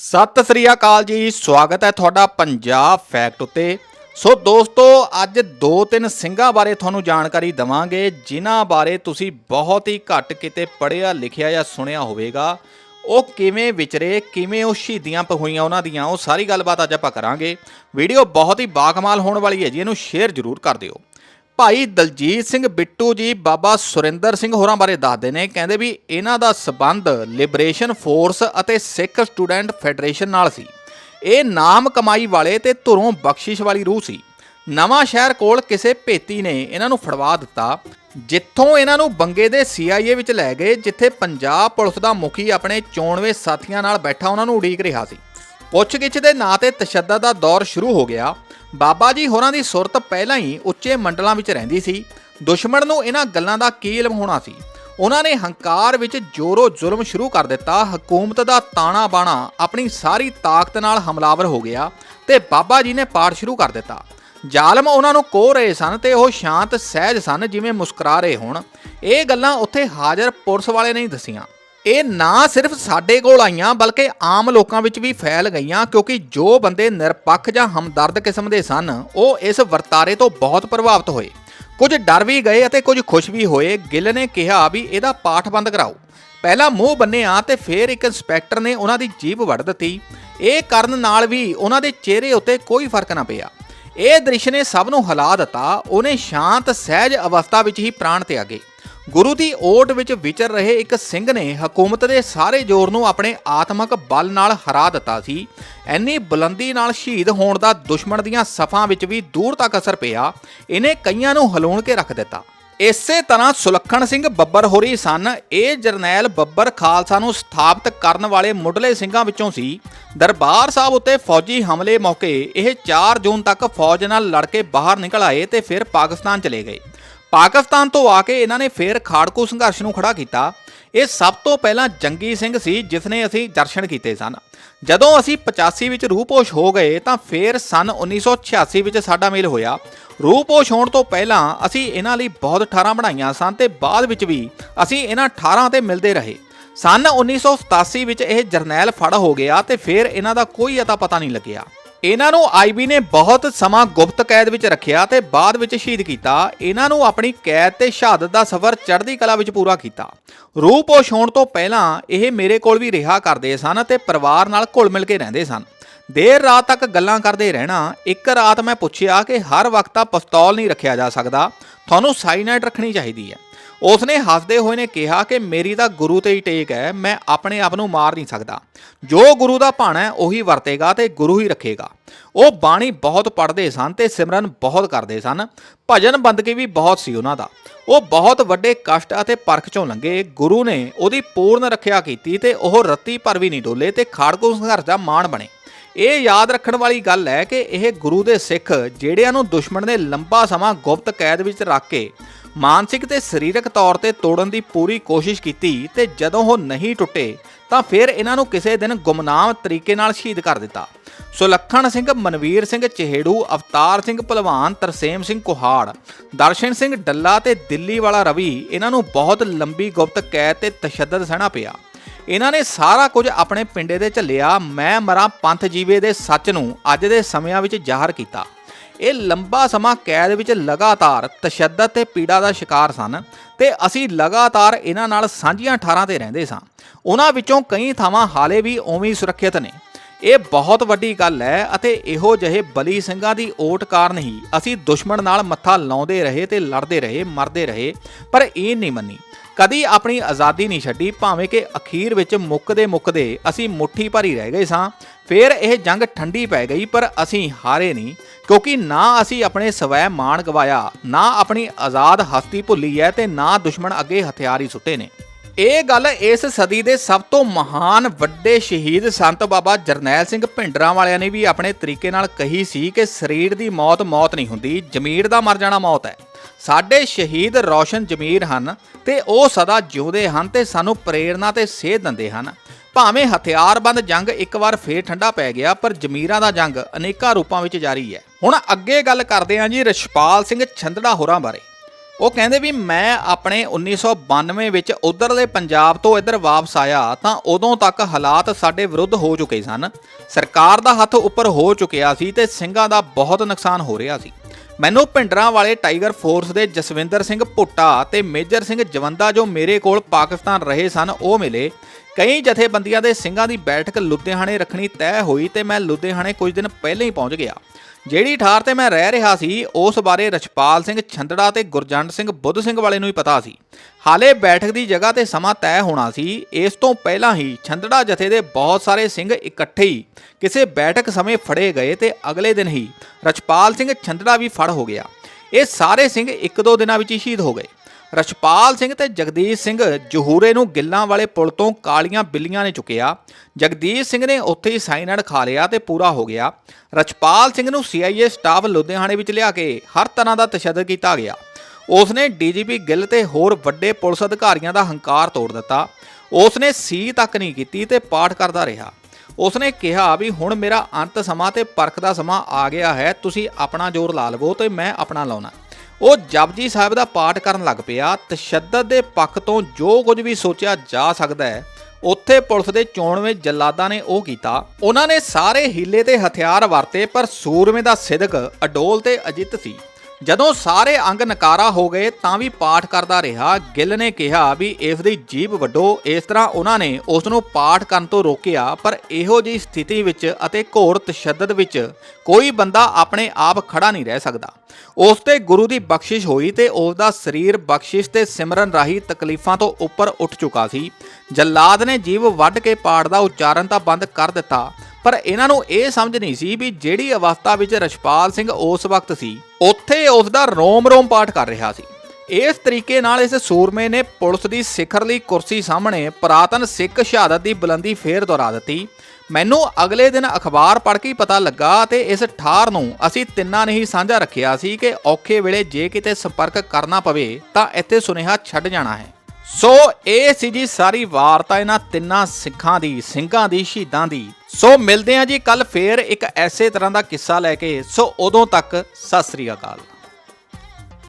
ਸਤਿ ਸ੍ਰੀ ਅਕਾਲ ਜੀ, ਸਵਾਗਤ ਹੈ ਤੁਹਾਡਾ ਪੰਜਾਬ ਫੈਕਟ ਉੱਤੇ। ਸੋ ਦੋਸਤੋ, ਅੱਜ ਦੋ ਤਿੰਨ ਸਿੰਘਾਂ ਬਾਰੇ ਤੁਹਾਨੂੰ ਜਾਣਕਾਰੀ ਦਵਾਂਗੇ, ਜਿਨ੍ਹਾਂ ਬਾਰੇ ਤੁਸੀਂ ਬਹੁਤ ਹੀ ਘੱਟ ਕਿਤੇ ਪੜ੍ਹਿਆ, ਲਿਖਿਆ ਜਾਂ ਸੁਣਿਆ ਹੋਵੇਗਾ। ਉਹ ਕਿਵੇਂ ਵਿਚਰੇ, ਕਿਵੇਂ ਉਹ ਸ਼ਹੀਦੀਆਂ ਪ ਹੋਈਆਂ ਉਹਨਾਂ ਦੀਆਂ, ਉਹ ਸਾਰੀ ਗੱਲਬਾਤ ਅੱਜ ਆਪਾਂ ਕਰਾਂਗੇ। ਵੀਡੀਓ ਬਹੁਤ ਹੀ ਬਾਕਮਾਲ ਹੋਣ ਵਾਲੀ ਹੈ ਜੀ, ਇਹਨੂੰ ਸ਼ੇਅਰ ਜ਼ਰੂਰ ਕਰ ਦਿਓ। ਭਾਈ ਦਲਜੀਤ ਸਿੰਘ ਬਿੱਟੂ ਜੀ ਬਾਬਾ ਸੁਰਿੰਦਰ ਸਿੰਘ ਹੋਰਾਂ ਬਾਰੇ ਦੱਸਦੇ ਨੇ, ਕਹਿੰਦੇ ਵੀ ਇਹਨਾਂ ਦਾ ਸਬੰਧ ਲਿਬਰੇਸ਼ਨ ਫੋਰਸ ਅਤੇ ਸਿੱਖ ਸਟੂਡੈਂਟ ਫੈਡਰੇਸ਼ਨ ਨਾਲ ਸੀ। ਇਹ ਨਾਮ ਕਮਾਈ ਵਾਲੇ ਤੇ ਧੁਰੋਂ ਬਖਸ਼ਿਸ਼ ਵਾਲੀ ਰੂਹ ਸੀ। ਨਵਾਂ ਸ਼ਹਿਰ ਕੋਲ ਕਿਸੇ ਭੇਤੀ ਨੇ ਇਹਨਾਂ ਨੂੰ ਫੜਵਾ ਦਿੱਤਾ, ਜਿੱਥੋਂ ਇਹਨਾਂ ਨੂੰ ਬੰਗੇ ਦੇ CIA ਵਿੱਚ ਲੈ ਗਏ, ਜਿੱਥੇ ਪੰਜਾਬ ਪੁਲਿਸ ਦਾ ਮੁਖੀ ਆਪਣੇ ਚੋਣਵੇਂ ਸਾਥੀਆਂ ਨਾਲ ਬੈਠਾ ਉਹਨਾਂ ਨੂੰ ਉਡੀਕ ਰਿਹਾ ਸੀ। ਪੁੱਛਗਿੱਛ ਦੇ ਨਾਂ ਤੇ ਤਸ਼ੱਦਦ ਦਾ ਦੌਰ ਸ਼ੁਰੂ ਹੋ ਗਿਆ। ਬਾਬਾ ਜੀ ਹੋਰਾਂ ਦੀ ਸੁਰਤ ਪਹਿਲਾਂ ਹੀ ਉੱਚੇ ਮੰਡਲਾਂ ਵਿੱਚ ਰਹਿੰਦੀ ਸੀ। ਦੁਸ਼ਮਣ ਨੂੰ ਇਹਨਾਂ ਗੱਲਾਂ ਦਾ ਕੀ ਇਲਮ ਹੋਣਾ ਸੀ? ਉਹਨਾਂ ਨੇ ਹੰਕਾਰ ਵਿੱਚ ਜੋਰੋ ਜ਼ੁਲਮ ਸ਼ੁਰੂ ਕਰ ਦਿੱਤਾ। ਹਕੂਮਤ ਦਾ ਤਾਣਾ ਬਾਣਾ ਆਪਣੀ ਸਾਰੀ ਤਾਕਤ ਨਾਲ ਹਮਲਾਵਰ ਹੋ ਗਿਆ ਤੇ ਬਾਬਾ ਜੀ ਨੇ ਪਾਠ ਸ਼ੁਰੂ ਕਰ ਦਿੱਤਾ। ਜ਼ਾਲਮ ਉਹਨਾਂ ਨੂੰ ਕੋਹ ਰਹੇ ਸਨ ਤੇ ਉਹ ਸ਼ਾਂਤ ਸਹਿਜ ਸਨ ਜਿਵੇਂ ਮੁਸਕਰਾ ਰਹੇ ਹੋਣ। ਇਹ ਗੱਲਾਂ ਉੱਥੇ ਹਾਜ਼ਰ ਪੁਲਿਸ ਵਾਲੇ ਨੇ ਦੱਸੀਆਂ। ਇਹ ਨਾ ਸਿਰਫ ਸਾਡੇ ਕੋਲ ਆਈਆਂ, ਬਲਕਿ ਆਮ ਲੋਕਾਂ ਵਿੱਚ ਵੀ ਫੈਲ ਗਈਆਂ, ਕਿਉਂਕਿ ਜੋ ਬੰਦੇ ਨਿਰਪੱਖ ਜਾਂ ਹਮਦਰਦ ਕਿਸਮ ਦੇ ਸਨ, ਉਹ ਇਸ ਵਰਤਾਰੇ ਤੋਂ ਬਹੁਤ ਪ੍ਰਭਾਵਿਤ ਹੋਏ। ਕੁਝ ਡਰ ਵੀ ਗਏ ਅਤੇ ਕੁਝ ਖੁਸ਼ ਵੀ ਹੋਏ। ਗਿੱਲ ਨੇ ਕਿਹਾ ਵੀ ਇਹਦਾ ਪਾਠ ਬੰਦ ਕਰਾਓ। ਪਹਿਲਾਂ ਮੂੰਹ ਬੰਨਿਆ ਤੇ ਫਿਰ ਇੱਕ ਇੰਸਪੈਕਟਰ ਨੇ ਉਹਨਾਂ ਦੀ ਜੀਭ ਵੱਢ ਦਿੱਤੀ। ਇਹ ਕਰਨ ਨਾਲ ਵੀ ਉਹਨਾਂ ਦੇ ਚਿਹਰੇ ਉੱਤੇ ਕੋਈ ਫ਼ਰਕ ਨਾ ਪਿਆ। ਇਹ ਦ੍ਰਿਸ਼ ਨੇ ਸਭ ਨੂੰ ਹਿਲਾ ਦਿੱਤਾ। ਉਹਨੇ ਸ਼ਾਂਤ, ਸਹਿਜ ਅਵਸਥਾ ਵਿੱਚ ਹੀ ਪ੍ਰਾਣ ਤਿਆਗੇ। ਗੁਰੂ ਦੀ ਓਟ ਵਿੱਚ ਵਿਚਰ ਰਹੇ ਇੱਕ ਸਿੰਘ ਨੇ ਹਕੂਮਤ ਦੇ ਸਾਰੇ ਜ਼ੋਰ ਨੂੰ ਆਪਣੇ ਆਤਮਿਕ ਬਲ ਨਾਲ ਹਰਾ ਦਿੱਤਾ ਸੀ। ਐਨੀ ਬੁਲੰਦੀ ਨਾਲ ਸ਼ਹੀਦ ਹੋਣ ਦਾ ਦੁਸ਼ਮਣ ਦੀਆਂ ਸਫਾਂ ਵਿੱਚ ਵੀ ਦੂਰ ਤੱਕ ਅਸਰ ਪਿਆ, ਇਹਨੇ ਕਈਆਂ ਨੂੰ ਹਲੂਣ ਕੇ ਰੱਖ ਦਿੱਤਾ। ਇਸੇ ਤਰ੍ਹਾਂ ਸੁਲੱਖਣ ਸਿੰਘ ਬੱਬਰ ਹੋਰੀ ਸਨ। ਇਹ ਜਰਨੈਲ ਬੱਬਰ ਖਾਲਸਾ ਨੂੰ ਸਥਾਪਿਤ ਕਰਨ ਵਾਲੇ ਮੁੱਢਲੇ ਸਿੰਘਾਂ ਵਿੱਚੋਂ ਸੀ। ਦਰਬਾਰ ਸਾਹਿਬ ਉੱਤੇ ਫੌਜੀ ਹਮਲੇ ਮੌਕੇ ਇਹ 4 ਜੂਨ ਤੱਕ ਫੌਜ ਨਾਲ ਲੜ ਕੇ ਬਾਹਰ ਨਿਕਲ ਆਏ ਤੇ ਫਿਰ ਪਾਕਿਸਤਾਨ ਚਲੇ ਗਏ। ਪਾਕਿਸਤਾਨ ਤੋਂ ਆ ਕੇ ਇਹਨਾਂ ਨੇ ਫੇਰ ਖਾੜਕੂ ਸੰਘਰਸ਼ ਨੂੰ ਖੜਾ ਕੀਤਾ। ਇਹ ਸਭ ਤੋਂ ਪਹਿਲਾਂ ਜੰਗੀ ਸਿੰਘ ਸੀ ਜਿਸ ਨੇ ਅਸੀਂ ਦਰਸ਼ਨ ਕੀਤੇ ਸਨ। ਜਦੋਂ ਅਸੀਂ 85 ਵਿੱਚ ਰੂਪੋਸ਼ ਹੋ ਗਏ, ਤਾਂ ਫੇਰ ਸਨ 1986 ਵਿੱਚ ਸਾਡਾ ਮੇਲ ਹੋਇਆ। ਰੂਪੋਸ਼ ਹੋਣ ਤੋਂ ਪਹਿਲਾਂ ਅਸੀਂ ਇਹਨਾਂ ਲਈ ਬਹੁਤ ਠਾਰਾਂ ਬਣਾਈਆਂ ਸਨ ਤੇ ਬਾਅਦ ਵਿੱਚ ਵੀ ਅਸੀਂ ਇਹਨਾਂ ਠਾਰਾਂ ਤੇ ਮਿਲਦੇ ਰਹੇ। ਸਨ 1987 ਵਿੱਚ ਇਹ ਜਰਨੈਲ ਫੜ ਹੋ ਗਿਆ ਤੇ ਫਿਰ ਇਹਨਾਂ ਦਾ ਕੋਈ ਅਤਾ ਪਤਾ ਨਹੀਂ ਲੱਗਿਆ। ਇਹਨਾਂ ਨੂੰ ਆਈਬੀ ਨੇ ਬਹੁਤ ਸਮਾਂ ਗੁਪਤ ਕੈਦ ਵਿੱਚ ਰੱਖਿਆ ਤੇ ਬਾਅਦ ਵਿੱਚ ਸ਼ਹੀਦ ਕੀਤਾ। ਇਹਨਾਂ ਨੂੰ ਆਪਣੀ ਕੈਦ ਤੇ ਸ਼ਹਾਦਤ ਦਾ ਸਫ਼ਰ ਚੜ੍ਹਦੀ ਕਲਾ ਵਿੱਚ ਪੂਰਾ ਕੀਤਾ। ਰੂਪੋਸ਼ ਹੋਣ ਤੋਂ ਪਹਿਲਾਂ ਇਹ ਮੇਰੇ ਕੋਲ ਵੀ ਰਿਹਾ ਕਰਦੇ ਸਨ ਤੇ ਪਰਿਵਾਰ ਨਾਲ ਘੁਲ ਮਿਲ ਕੇ ਰਹਿੰਦੇ ਸਨ। ਦੇਰ ਰਾਤ ਤੱਕ ਗੱਲਾਂ ਕਰਦੇ ਰਹਿਣਾ, ਇੱਕ ਰਾਤ ਮੈਂ ਪੁੱਛਿਆ ਕਿ ਹਰ ਵਕਤ ਤਾਂ ਪਿਸਤੌਲ ਨਹੀਂ ਰੱਖਿਆ ਜਾ ਸਕਦਾ। ਤੁਹਾਨੂੰ ਸਾਈਨਾਈਡ ਰੱਖਣੀ ਚਾਹੀਦੀ ਹੈ। ਉਸ ਨੇ ਹੱਸਦੇ ਹੋਏ ਨੇ ਕਿਹਾ ਕਿ ਮੇਰੀ ਤਾਂ ਗੁਰੂ ਤੇ ਹੀ ਟੇਕ ਹੈ, ਮੈਂ ਆਪਣੇ ਆਪ ਨੂੰ ਮਾਰ ਨਹੀਂ ਸਕਦਾ। ਜੋ ਗੁਰੂ ਦਾ ਭਾਣਾ ਹੈ, ਉਹੀ ਵਰਤੇਗਾ ਤੇ ਗੁਰੂ ਹੀ ਰੱਖੇਗਾ। ਉਹ ਬਾਣੀ ਬਹੁਤ ਪੜ੍ਹਦੇ ਸਨ ਤੇ ਸਿਮਰਨ ਬਹੁਤ ਕਰਦੇ ਸਨ। ਭਜਨ ਬੰਦਗੀ ਵੀ ਬਹੁਤ ਸੀ ਉਹਨਾਂ ਦਾ। ਉਹ ਬਹੁਤ ਵੱਡੇ ਕਸ਼ਟ ਅਤੇ ਪਰਖ ਚੋਂ ਲੰਘੇ। ਗੁਰੂ ਨੇ ਉਹਦੀ ਪੂਰਨ ਰੱਖਿਆ ਕੀਤੀ ਤੇ ਉਹ ਰੱਤੀ ਪਰ ਵੀ ਨਹੀਂ ਡੋਲੇ ਤੇ ਖਾੜਕੂ ਸੰਘਰਸ਼ ਦਾ ਮਾਣ ਬਣੇ। ਇਹ ਯਾਦ ਰੱਖਣ ਵਾਲੀ ਗੱਲ ਹੈ ਕਿ ਇਹ ਗੁਰੂ ਦੇ ਸਿੱਖ ਜਿਹੜਿਆਂ ਨੂੰ ਦੁਸ਼ਮਣ ਨੇ ਲੰਬਾ ਸਮਾਂ ਗੁਪਤ ਕੈਦ ਵਿੱਚ ਰੱਖ ਕੇ ਮਾਨਸਿਕ ਤੇ ਸਰੀਰਕ ਤੌਰ ਤੇ ਤੋੜਨ ਦੀ ਪੂਰੀ ਕੋਸ਼ਿਸ਼ ਕੀਤੀ ਤੇ ਜਦੋਂ ਉਹ ਨਹੀਂ ਟੁੱਟੇ ਤਾਂ ਫਿਰ ਇਹਨਾਂ ਨੂੰ ਕਿਸੇ ਦਿਨ ਗੁਮਨਾਮ ਤਰੀਕੇ ਨਾਲ ਸ਼ਹੀਦ ਕਰ ਦਿੱਤਾ। ਸੁਲੱਖਣ ਸਿੰਘ ਮਨਵੀਰ ਸਿੰਘ ਚਿਹੜੂ, ਅਵਤਾਰ ਸਿੰਘ ਭਲਵਾਨ, ਤਰਸੇਮ ਸਿੰਘ ਕੁਹਾੜ, ਦਰਸ਼ਨ ਸਿੰਘ ਡੱਲਾ ਤੇ ਦਿੱਲੀ ਵਾਲਾ ਰਵੀ ਇਹਨਾਂ ਨੂੰ ਬਹੁਤ ਲੰਬੀ ਗੁਪਤ ਕੈਦ ਤੇ ਤਸ਼ੱਦਦ ਸਹਿਣਾ ਪਿਆ। ਇਹਨਾਂ ਨੇ ਸਾਰਾ ਕੁਝ ਆਪਣੇ ਪਿੰਡੇ ਦੇ ਝੱਲਿਆ। ਮੈਂ ਮਰਾਂ ਪੰਥ ਜੀਵੇ ਦੇ ਸੱਚ ਨੂੰ ਅੱਜ ਦੇ ਸਮਿਆਂ ਵਿੱਚ ਜ਼ਾਹਰ ਕੀਤਾ। ਇਹ ਲੰਬਾ ਸਮਾਂ ਕੈਦ ਵਿੱਚ ਲਗਾਤਾਰ ਤਸ਼ੱਦਦ ਤੇ ਪੀੜਾ ਦਾ ਸ਼ਿਕਾਰ ਸਨ ਤੇ ਅਸੀਂ ਲਗਾਤਾਰ ਇਹਨਾਂ ਨਾਲ ਸਾਂਝੀਆਂ ਠਾਰਾਂ ਤੇ ਰਹਿੰਦੇ ਸਾਂ। ਉਹਨਾਂ ਵਿੱਚੋਂ ਕਈ ਥਾਵਾਂ ਹਾਲੇ ਵੀ ਉਵੇਂ ਹੀ ਸੁਰੱਖਿਅਤ ਨੇ। ਇਹ ਬਹੁਤ ਵੱਡੀ ਗੱਲ ਹੈ ਅਤੇ ਇਹੋ ਜਿਹੇ ਬਲੀ ਸਿੰਘਾਂ ਦੀ ਓਟ ਕਾਰਨ ਹੀ ਅਸੀਂ ਦੁਸ਼ਮਣ ਨਾਲ ਮੱਥਾ ਲਾਉਂਦੇ ਰਹੇ ਤੇ ਲੜਦੇ ਰਹੇ, ਮਰਦੇ ਰਹੇ, ਪਰ ਇਹ ਨਹੀਂ ਮੰਨੀ। ਕਦੀ ਆਪਣੀ ਆਜ਼ਾਦੀ ਨਹੀਂ ਛੱਡੀ, ਭਾਵੇਂ ਕਿ ਅਖੀਰ ਵਿੱਚ ਮੁੱਕਦੇ ਮੁੱਕਦੇ ਅਸੀਂ ਮੁੱਠੀ ਭਰੀ ਰਹਿ ਗਏ ਸਾਂ, ਫਿਰ ਇਹ ਜੰਗ ਠੰਡੀ ਪੈ ਗਈ, ਪਰ ਅਸੀਂ ਹਾਰੇ ਨਹੀਂ, ਕਿਉਂਕਿ ਨਾ ਅਸੀਂ ਆਪਣੇ ਸਵੈ ਮਾਣ ਗਵਾਇਆ, ਨਾ ਆਪਣੀ ਆਜ਼ਾਦ ਹਸਤੀ ਭੁੱਲੀ ਹੈ ਤੇ ਨਾ ਦੁਸ਼ਮਣ ਅੱਗੇ ਹਥਿਆਰ ਹੀ ਸੁੱਟੇ ਨੇ। ਇਹ ਗੱਲ ਇਸ ਸਦੀ ਦੇ ਸਭ ਤੋਂ ਮਹਾਨ ਵੱਡੇ ਸ਼ਹੀਦ ਸੰਤ ਬਾਬਾ ਜਰਨੈਲ ਸਿੰਘ ਭਿੰਡਰਾਂ ਵਾਲਿਆਂ ਨੇ ਵੀ ਆਪਣੇ ਤਰੀਕੇ ਨਾਲ ਕਹੀ ਸੀ ਕਿ ਸਰੀਰ ਦੀ ਮੌਤ ਮੌਤ ਨਹੀਂ ਹੁੰਦੀ, ਜ਼ਮੀਰ ਦਾ ਮਰ ਜਾਣਾ ਮੌਤ ਹੈ। ਸਾਡੇ ਸ਼ਹੀਦ ਰੌਸ਼ਨ ਜ਼ਮੀਰ ਹਨ ਤੇ ਉਹ ਸਦਾ ਜਿਉਂਦੇ ਹਨ ਤੇ ਸਾਨੂੰ ਪ੍ਰੇਰਣਾ ਤੇ ਸੇਧ ਦਿੰਦੇ ਹਨ। ਭਾਵੇਂ ਹਥਿਆਰਬੰਦ ਜੰਗ ਇੱਕ ਵਾਰ ਫੇਰ ਠੰਡਾ ਪੈ ਗਿਆ, ਪਰ ਜ਼ਮੀਰਾਂ ਦਾ ਜੰਗ ਅਨੇਕਾਂ ਰੂਪਾਂ ਵਿੱਚ ਜਾਰੀ ਹੈ। ਹੁਣ ਅੱਗੇ ਗੱਲ ਕਰਦੇ ਹਾਂ ਜੀ ਰਸ਼ਪਾਲ ਸਿੰਘ ਛੰਦੜਾ ਹੋਰਾਂ ਬਾਰੇ। ਉਹ ਕਹਿੰਦੇ ਵੀ ਮੈਂ ਆਪਣੇ 1992 ਵਿੱਚ ਉਧਰਲੇ ਪੰਜਾਬ ਤੋਂ ਇੱਧਰ ਵਾਪਸ ਆਇਆ ਤਾਂ ਉਦੋਂ ਤੱਕ ਹਾਲਾਤ ਸਾਡੇ ਵਿਰੁੱਧ ਹੋ ਚੁੱਕੇ ਸਨ। ਸਰਕਾਰ ਦਾ ਹੱਥ ਉੱਪਰ ਹੋ ਚੁੱਕਿਆ ਸੀ ਤੇ ਸਿੰਘਾਂ ਦਾ ਬਹੁਤ ਨੁਕਸਾਨ ਹੋ ਰਿਹਾ ਸੀ। ਮੈਨੂੰ ਭਿੰਡਰਾਂ ਵਾਲੇ ਟਾਈਗਰ ਫੋਰਸ ਦੇ ਜਸਵਿੰਦਰ ਸਿੰਘ ਭੁੱਟਾ ਤੇ ਮੇਜਰ ਸਿੰਘ ਜਵੰਦਾ ਜੋ ਮੇਰੇ ਕੋਲ ਪਾਕਿਸਤਾਨ ਰਹੇ ਸਨ, ਉਹ ਮਿਲੇ। ਕਈ ਜਥੇਬੰਦੀਆਂ ਦੇ ਸਿੰਘਾਂ ਦੀ ਬੈਠਕ ਲੁਧਿਆਣੇ ਰੱਖਣੀ ਤੈਅ ਹੋਈ ਤੇ ਮੈਂ ਲੁਧਿਆਣੇ ਕੁਝ ਦਿਨ ਪਹਿਲਾਂ ਹੀ ਪਹੁੰਚ ਗਿਆ। ਜਿਹੜੀ ਠਾਰ ਤੇ ਮੈਂ ਰਹਿ ਰਿਹਾ ਸੀ, ਉਸ ਬਾਰੇ ਰਛਪਾਲ ਸਿੰਘ ਛੰਦੜਾ ਤੇ ਗੁਰਜੰਟ ਸਿੰਘ ਬੁੱਧ ਸਿੰਘ ਵਾਲੇ ਨੂੰ ਹੀ ਪਤਾ ਸੀ। ਹਾਲੇ ਬੈਠਕ ਦੀ ਜਗ੍ਹਾ ਤੇ ਸਮਾਂ ਤੈਅ ਹੋਣਾ ਸੀ, ਇਸ ਤੋਂ ਪਹਿਲਾਂ ਹੀ ਛੰਦੜਾ ਜਥੇ ਦੇ ਬਹੁਤ ਸਾਰੇ ਸਿੰਘ ਇਕੱਠੇ ਹੀ ਕਿਸੇ ਬੈਠਕ ਸਮੇਂ ਫੜੇ ਗਏ ਤੇ ਅਗਲੇ ਦਿਨ ਹੀ ਰਛਪਾਲ ਸਿੰਘ ਛੰਦੜਾ ਵੀ ਫੜ ਹੋ ਗਿਆ। ਇਹ ਸਾਰੇ ਸਿੰਘ ਇੱਕ ਦੋ ਦਿਨਾਂ ਵਿੱਚ ਹੀ ਸ਼ਹੀਦ ਹੋ ਗਏ। ਰਛਪਾਲ ਸਿੰਘ ਤੇ ਜਗਦੀਸ਼ ਸਿੰਘ ਜਹੂਰੇ ਨੂੰ ਗਿੱਲਾਂ ਵਾਲੇ ਪੁਲ ਤੋਂ ਕਾਲੀਆਂ ਬਿੱਲੀਆਂ ਨੇ ਚੁੱਕਿਆ। ਜਗਦੀਸ਼ ਸਿੰਘ ਨੇ ਉੱਥੇ ਹੀ ਸਾਈਨਡ ਖਾ ਲਿਆ ਤੇ ਪੂਰਾ ਹੋ ਗਿਆ। ਰਛਪਾਲ ਸਿੰਘ ਨੂੰ ਸੀਆਈਏ ਸਟਾਫ ਲੁਧਿਆਣੇ ਵਿੱਚ ਲਿਆ ਕੇ ਹਰ ਤਰ੍ਹਾਂ ਦਾ ਤਸ਼ੱਦਦ ਕੀਤਾ ਗਿਆ। ਉਸ ਨੇ ਡੀਜੀਪੀ ਗਿੱਲ ਤੇ ਹੋਰ ਵੱਡੇ ਪੁਲਿਸ ਅਧਿਕਾਰੀਆਂ ਦਾ ਹੰਕਾਰ ਤੋੜ ਦਿੱਤਾ। ਉਸ ਨੇ ਸੀ ਤੱਕ ਨਹੀਂ ਕੀਤੀ ਤੇ ਪਾਠ ਕਰਦਾ ਰਿਹਾ। ਉਸ ਨੇ ਕਿਹਾ ਵੀ, ਹੁਣ ਮੇਰਾ ਅੰਤ ਸਮਾਂ ਤੇ ਪਰਖ ਦਾ ਸਮਾਂ ਆ ਗਿਆ ਹੈ। ਤੁਸੀਂ ਆਪਣਾ ਜ਼ੋਰ ਲਾ ਲਵੋ ਤੇ ਮੈਂ ਆਪਣਾ ਲਾਉਣਾ। ਉਹ ਜਪਜੀ ਸਾਹਿਬ ਦਾ ਪਾਠ ਕਰਨ ਲੱਗ ਪਿਆ। ਤਸ਼ੱਦਦ ਦੇ ਪੱਖ ਤੋਂ ਜੋ ਕੁਝ ਵੀ ਸੋਚਿਆ ਜਾ ਸਕਦਾ ਹੈ, ਉੱਥੇ ਪੁਲਿਸ ਦੇ ਚੋਣਵੇਂ ਜਲਾਦਾਂ ਨੇ ਉਹ ਕੀਤਾ। ਉਹਨਾਂ ਨੇ ਸਾਰੇ ਹੀਲੇ ਤੇ ਹਥਿਆਰ ਵਰਤੇ, ਪਰ ਸੂਰਮੇ ਦਾ ਸਿਦਕ ਅਡੋਲ ਤੇ ਅਜਿੱਤ ਸੀ। ਜਦੋਂ ਸਾਰੇ ਅੰਗ ਨਕਾਰਾ ਹੋ ਗਏ ਤਾਂ ਵੀ ਪਾਠ ਕਰਦਾ ਰਿਹਾ। ਗਿੱਲ ਨੇ ਕਿਹਾ ਵੀ ਇਸ ਦੀ ਜੀਬ ਵੱਡੋ ਇਸ ਤਰ੍ਹਾਂ ਉਹਨਾਂ ਨੇ ਉਸ ਨੂੰ ਪਾਠ ਕਰਨ ਤੋਂ ਰੋਕਿਆ, ਪਰ ਇਹੋ ਜਿਹੀ ਸਥਿਤੀ ਵਿੱਚ ਅਤੇ ਘੋਰ ਤਸ਼ੱਦਦ ਵਿੱਚ ਕੋਈ ਬੰਦਾ ਆਪਣੇ ਆਪ ਖੜਾ ਨਹੀਂ ਰਹਿ ਸਕਦਾ। ਉਸ ਤੇ ਗੁਰੂ ਦੀ ਬਖਸ਼ਿਸ਼ ਹੋਈ ਤੇ ਉਸ ਦਾ ਸਰੀਰ ਬਖਸ਼ਿਸ਼ ਤੇ ਸਿਮਰਨ ਰਾਹੀਂ ਤਕਲੀਫਾਂ ਤੋਂ ਉੱਪਰ ਉੱਠ ਚੁੱਕਾ ਸੀ। ਜੱਲਾਦ ਨੇ ਜੀਵ ਵੱਢ ਕੇ ਪਾਠ ਦਾ ਉਚਾਰਨ ਤਾਂ ਬੰਦ ਕਰ ਦਿੱਤਾ ਪਰ ਇਹਨਾਂ ਨੂੰ ਇਹ ਸਮਝ ਨਹੀਂ ਸੀ ਵੀ ਜਿਹੜੀ ਅਵਸਥਾ ਵਿੱਚ ਰਛਪਾਲ ਸਿੰਘ ਉਸ ਵਕਤ ਸੀ, ਉੱਥੇ ਉਸ ਦਾ ਰੋਮ-ਰੋਮ ਪਾਠ ਕਰ ਰਿਹਾ ਸੀ। ਇਸ ਤਰੀਕੇ ਨਾਲ ਇਸ ਸੂਰਮੇ ਨੇ ਪੁਲਿਸ ਦੀ ਸਿਖਰਲੀ ਕੁਰਸੀ ਸਾਹਮਣੇ ਪੁਰਾਤਨ ਸਿੱਖ ਸ਼ਹਾਦਤ ਦੀ ਬੁਲੰਦੀ ਫੇਰ ਦੁਹਰਾ ਦਿੱਤੀ। ਮੈਨੂੰ ਅਗਲੇ ਦਿਨ ਅਖਬਾਰ ਪੜ੍ਹ ਕੇ ਪਤਾ ਲੱਗਾ ਤੇ ਇਸ ਠਾਰ ਨੂੰ ਅਸੀਂ ਤਿੰਨਾਂ ਨੇ ਹੀ ਸਾਂਝਾ ਰੱਖਿਆ ਸੀ ਕਿ ਔਖੇ ਵੇਲੇ ਜੇ ਕਿਤੇ ਸੰਪਰਕ ਕਰਨਾ ਪਵੇ ਤਾਂ ਇੱਥੇ ਸੁਨੇਹਾ ਛੱਡ ਜਾਣਾ ਹੈ। ਸੋ ਇਹ ਸੀ ਜੀ ਸਾਰੀ ਵਾਰਤਾ ਇਹਨਾਂ ਤਿੰਨਾਂ ਸਿੱਖਾਂ ਦੀ, ਸਿੰਘਾਂ ਦੀ, ਸ਼ਹੀਦਾਂ ਦੀ। ਸੋ ਮਿਲਦੇ ਹਾਂ ਜੀ ਕੱਲ ਫੇਰ ਇੱਕ ਐਸੇ ਤਰ੍ਹਾਂ ਦਾ ਕਿੱਸਾ ਲੈ ਕੇ। ਸੋ ਉਦੋਂ ਤੱਕ ਸਤਿ ਸ੍ਰੀ ਅਕਾਲ।